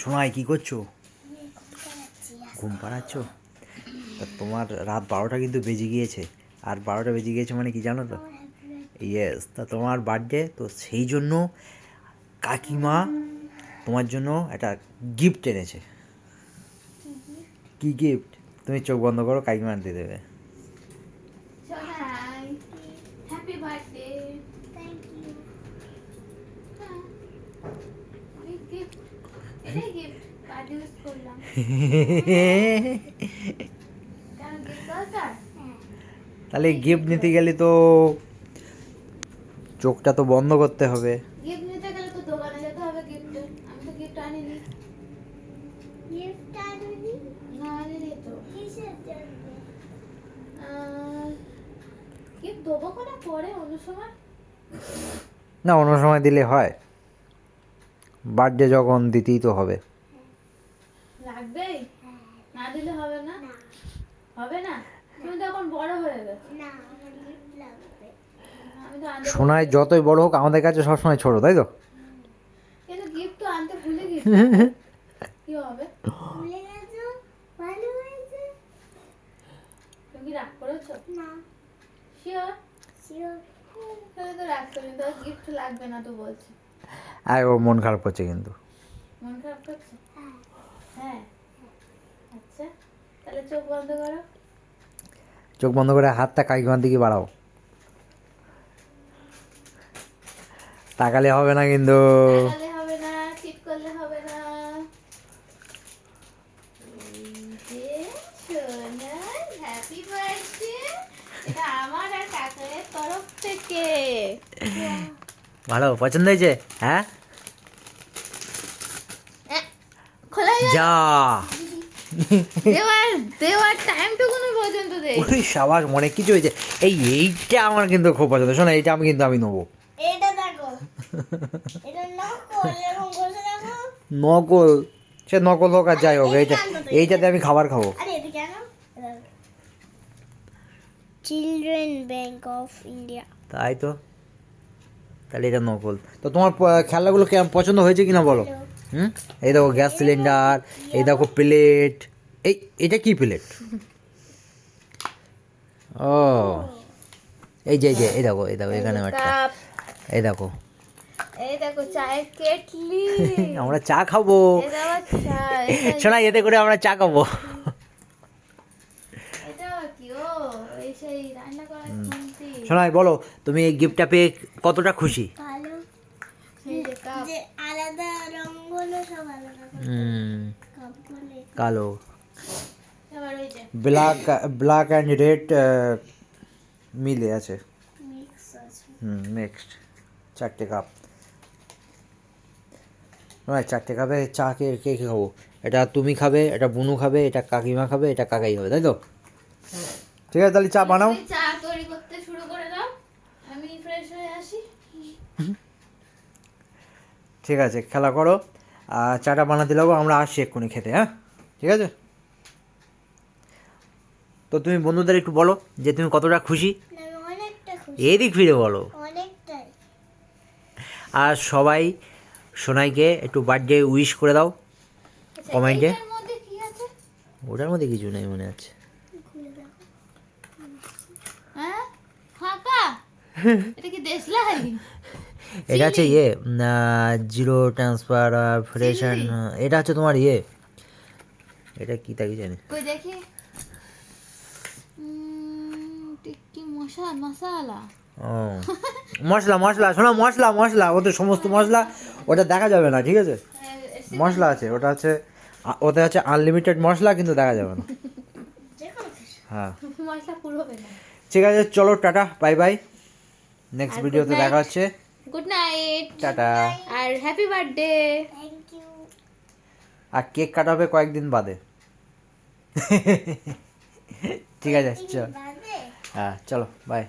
শোনাই কি করছ? ঘুম পাড়াচ্ছ? তা তোমার রাত বারোটা কিন্তু বেজে গিয়েছে। আর বারোটা বেজে গিয়েছে মানে কি জানো তো? ইয়েস তা তোমার বার্থডে তো সেই জন্য কাকিমা তোমার জন্য একটা গিফট এনেছে। কি গিফট তুমি চোখ বন্ধ করো কাকিমা দিয়ে দেবে হাই হ্যাপি বার্থডে গিফট এটাই গিফট কার্ড ইউজ করলাম তাহলে গিফট নিতে গেলে তো চোখটা তো বন্ধ করতে হবে। গিফট নিতে গেলে তো দোকানে যেতে হবে গিফট আমি তো গিফট আনিনি। না আনিনি তো। গিফট দেবো করে পরে অন্য সময়। না অন্য সময় দিলে হয়। বার্থডে যখন দিতেই তো হবে। লাগবে না দিলে হবে না? হবে না? তুমি তো এখন বড় হয়ে গেছো। আমি তো আনতে সোনায় যতই বড় হোক আমাদের কাছে সবসময় ছোট তাই তো? কিন্তু গিফট তো আনতে ভুলে গেছি। কি হবে? তুমি কি রাগ করেছ? শিওর তাহলে তো রাগ তো গিফট লাগবে না তো বলছি। আর ও মন খারাপ করছে কিন্তু। মন খারাপ করছে? হ্যাঁ। তাহলে চোখ বন্ধ করো। চোখ বন্ধ করে হাতটা কাকিমার দিকে বাড়াও। তাকালে হবে না কিন্তু। হবে না চিট করলে হবে না। এই যে সোনার হ্যাপি বার্থডে এটা আমার আর কাকারের তরফ থেকে। ভালো পছন্দ হয়েছে? হ্যাঁ? খোলা যা। দেওয়ার দেওয়ার টাইমটুকুনো পর্যন্ত দে। ওই সাবাস অনেক কিছু হয়েছে। এই এইটা আমার কিন্তু খুব পছন্দ। শোনো এইটা আমি কিন্তু আমি নেব। এটা দেখো। এটা নকল এরকম বসে দেখো। নকল? সে নকল হোক আর যাই হোক এইটা এইটাতে আমি খাবার খাব। আরে এটা কেন চিলড্রেন ব্যাংক অফ ইন্ডিয়া তাই তো। তাহলে এটা নকল। তো তোমার খেলাগুলো কেমন পছন্দ হয়েছে কিনা বলো? হুম? এই দেখো গ্যাস সিলিন্ডার এই দেখো প্লেট। এই এটা কি প্লেট? ও। এই যে এই যে এই দেখো এই দেখো এখানে একটা। এই দেখো। এই দেখো চায়ের কেটলি। আমরা চা খাব। শোনা এতে করে আমরা চা খাব। এটা আবার কি ও এই সেই রান্না করার খুন্তি শোনাই বলো তুমি এই গিফটটা পেয়ে কতটা খুশি? ভালো এই যে কাপ যে আলাদা রঙগুলো সব আলাদা হুম কাপগুলো কালো। ব্ল্যাক ব্ল্যাক অ্যান্ড রেড মিলে আছে। হুম নেক্সট চারটে কাপ নয় চারটে কাপে চা কে কে কে খাব? এটা তুমি খাবে এটা বুনু খাবে এটা কাকিমা খাবে এটা কাকাই খাবে তাই তো? ঠিক আছে তাহলে চা বানাও। চা তৈরি করতে শুরু করে দাও। আমি ফ্রেশ হয়ে আসি। ঠিক আছে খেলা করো। আর চাটা বানাতে লাগো আমরা আসছি এক্ষুনি খেতে হ্যাঁ? ঠিক আছে? তো তুমি বন্ধুদের একটু বলো যে তুমি কতটা খুশি? এদিক ফিরে বলো। আর সবাই সোনাইকে একটু বার্থডে উইশ করে দাও। আচ্ছা, কমেন্টে আছে? ওটার মধ্যে কিছু নেই মনে আছে। হ্যাঁ? ফাঁকা? এটা কি দেশলাই? এটা হচ্ছে ইয়ে জিরো ট্রান্সফার ফ্রেশ Chilli? এটা হচ্ছে তোমার ইয়ে। এটা কি তা কি জানি। কই দেখি? টিক্কি মশলা? মশালা। ও মশলা মশলা শোনো মশলা মশলা ওতে সমস্ত মশলা ওটা দেখা যাবে না ঠিক আছে? মশলা আছে ওটা হচ্ছে আ- ওতে আছে আনলিমিটেড মশলা কিন্তু দেখা যাবে না। হ্যাঁ। মশলা ঠিক আছে চলো টাটা বাই বাই নেক্সট ভিডিওতে দেখা হচ্ছে। গুড নাইট টাটা আর হ্যাপি বার্থডে থ্যাংক ইউ আর কেক কাটা হবে কয়েকদিন বাদে। ঠিক আছে চল। হ্যাঁ চলো বাই